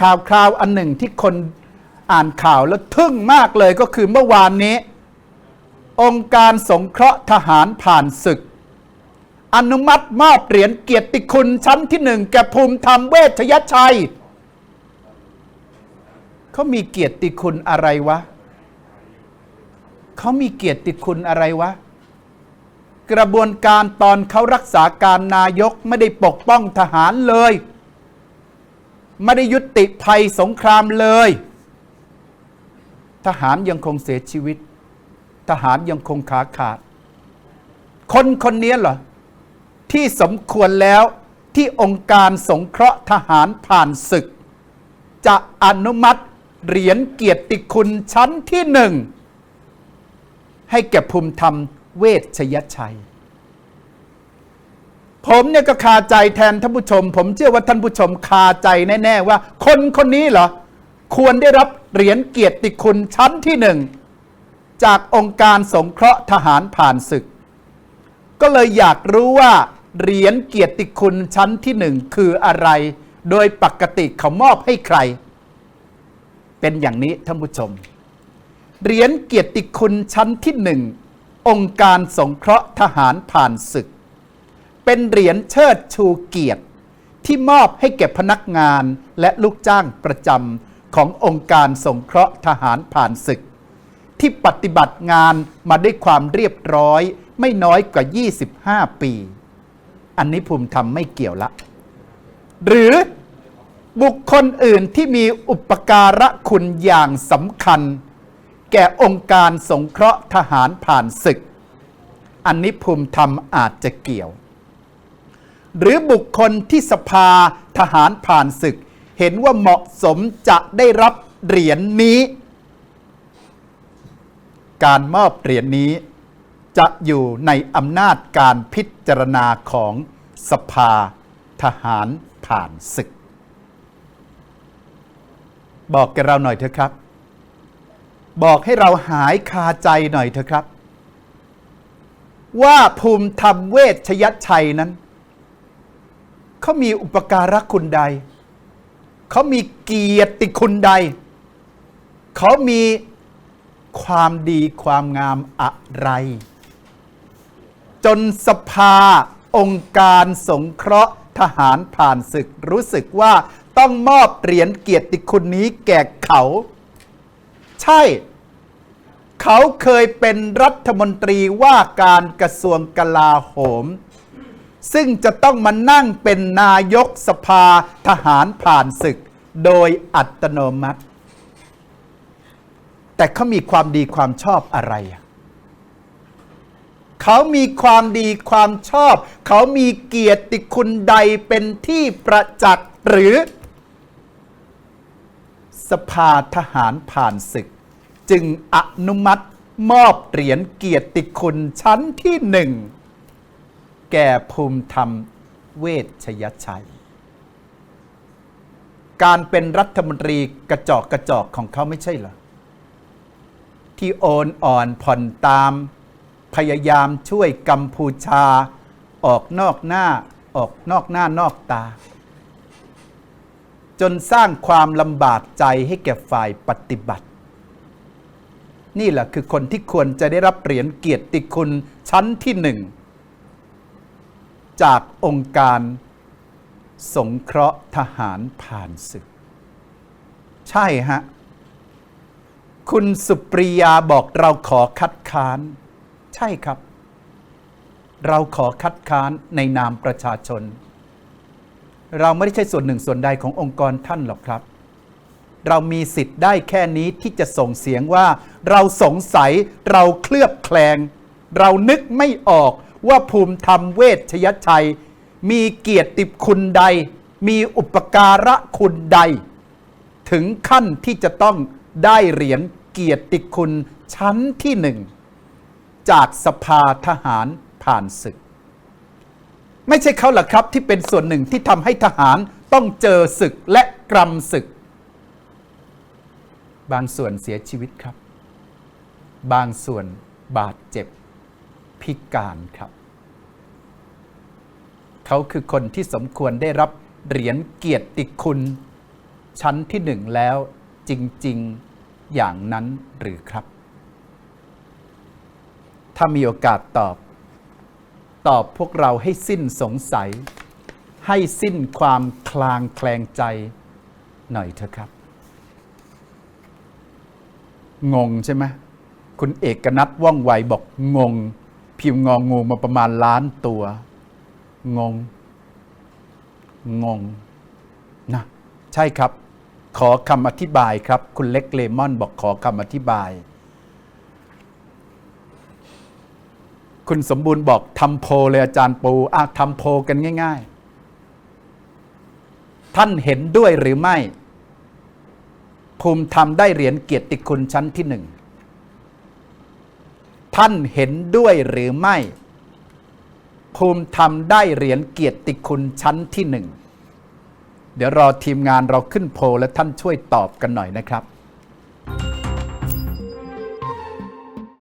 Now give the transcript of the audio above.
ข่าวคราวอันหนึ่งที่คนอ่านข่าวแล้วทึ่งมากเลยก็คือเมื่อวานนี้ องค์การสงเคราะห์ทหารผ่านศึก อนุมัติมอบเหรียญเกียรติคุณชั้นที่หนึ่งแก่ภูมิธรรมเวชยชัย เขามีเกียรติคุณอะไรวะ เขามีเกียรติคุณอะไรวะ กระบวนการตอนเขารักษาการนายกไม่ได้ปกป้องทหารเลย ไม่ได้ยุติภัยสงครามเลย ทหารยังคงเสียชีวิต ทหารยังคงขาขาด คนคนนี้เหรอ ที่สมควรแล้วที่องค์การสงเคราะห์ทหารผ่านศึก จะอนุมัติเหรียญเกียรติคุณชั้นที่หนึ่ง ให้แก่ภูมิธรรมเวชยชัย ผมเนี่ยก็คาใจแทนท่านผู้ชม ผมเชื่อว่าท่านผู้ชมคาใจแน่ ๆ ว่า คนคนนี้เหรอ ควรได้รับเหรียญเกียรติคุณชั้นที่หนึ่ง จากองค์การสงเคราะห์ทหารผ่านศึก ก็เลยอยากรู้ว่า เหรียญเกียรติคุณชั้นที่หนึ่งคืออะไร โดยปกติเขามอบให้ใคร เป็นอย่างนี้ท่านผู้ชม เหรียญเกียรติคุณชั้นที่หนึ่งองค์การสงเคราะห์ทหารผ่านศึก เป็นเหรียญเชิดชูเกียรติ ที่มอบให้แก่พนักงานและลูกจ้างประจำขององค์การสงเคราะห์ทหารผ่านศึก ที่ปฏิบัติงานมาด้วยความเรียบร้อยไม่น้อยกว่า 25 ปี อันนี้ภูมิธรรมไม่เกี่ยวละ หรือบุคคลอื่นที่มีอุปการะคุณอย่างสำคัญ แก่องค์การสงเคราะห์ทหารผ่านศึก อันนี้ภูมิธรรมอาจจะเกี่ยว หรือบุคคลที่สภาทหารผ่านศึก เห็นว่าเหมาะสมจะได้รับเหรียญนี้ การมอบเหรียญนี้ จะอยู่ในอำนาจการพิจารณาของสภาทหารผ่านศึก บอกแกเราหน่อยเถอะครับ บอกให้เราหายคาใจหน่อยเถอะครับ ว่าภูมิธรรมเวชยชัยนั้น เขามีอุปการะคุณใด เขามีเกียรติคุณใด เขามีความดีความงามอะไร จนสภาองค์การสงเคราะห์ทหารผ่านศึกรู้สึกว่าต้องมอบเหรียญเกียรติคุณนี้แก่เขา ใช่ เขาเคยเป็นรัฐมนตรีว่าการกระทรวงกลาโหม ซึ่งจะต้องมานั่งเป็นนายกสภาทหารผ่านศึก โดยอัตโนมัติ แต่เขามีความดีความชอบอะไร เขามีความดีความชอบ เขามีเกียรติคุณใดเป็นที่ประจักษ์หรือ สภาทหารผ่านศึก จึงอนุมัติมอบเหรียญเกียรติคุณชั้นที่หนึ่ง แก่ภูมิธรรมเวชยชัย การเป็นรัฐมนตรีกระจอกกระจอกของเขาไม่ใช่เหรอ ที่โอนอ่อนผ่อนตาม พยายามช่วยกัมพูชา ออกนอกหน้าออกนอกหน้านอกตา จนสร้างความลำบากใจให้แก่ฝ่ายปฏิบัติ นี่แหละคือคนที่ควรจะได้รับเหรียญเกียรติคุณชั้นที่หนึ่ง จากองค์การสงเคราะห์ทหารผ่านศึก ใช่ฮะ คุณสุปริยาบอกเราขอคัดค้าน ใช่ครับ เราขอคัดค้านในนามประชาชน เราไม่ได้ใช่ส่วนหนึ่งส่วนใดขององค์กรท่านหรอกครับ เรามีสิทธิ์ได้แค่นี้ที่จะส่งเสียงว่า เราสงสัยเราเคลือบแคลง เรานึกไม่ออก ว่าภูมิธรรมเวชยชัย มีเกียรติคุณใด มีอุปการะคุณใด ถึงขั้นที่จะต้องได้เหรียญเกียรติคุณชั้นที่หนึ่ง จากสภาทหารผ่านศึก ไม่ใช่เขาหรอกครับที่เป็นส่วนหนึ่งที่ทำให้ทหารต้องเจอศึกและกรำศึก บางส่วนเสียชีวิตครับ บางส่วนบาดเจ็บ พิการครับ เขาคือคนที่สมควรได้รับเหรียญเกียรติคุณ ชั้นที่หนึ่งแล้วจริง ๆ อย่างนั้นหรือครับ ถ้ามีโอกาสตอบ ตอบพวกเราให้สิ้นสงสัย ให้สิ้นความคลางแคลงใจหน่อยเถอะครับ งงใช่ไหมคุณเอกนัทว่องไวบอกงง พิมพ์งองงูมาประมาณล้านตัว งง งง นะ ใช่ครับ ขอคำอธิบายครับ คุณเล็กเลมอนบอกขอคำอธิบาย คุณสมบูรณ์บอกทำโพเลยอาจารย์ปูอะทำโพกันง่าย ๆ ท่านเห็นด้วยหรือไม่ ภูมิธรรมได้เหรียญเกียรติคุณชั้นที่หนึ่ง ท่านเห็นด้วยหรือไม่ ภูมิธรรมได้เหรียญเกียรติคุณชั้นที่หนึ่ง เดี๋ยวรอทีมงานเราขึ้นโพลและท่านช่วยตอบกันหน่อยนะครับ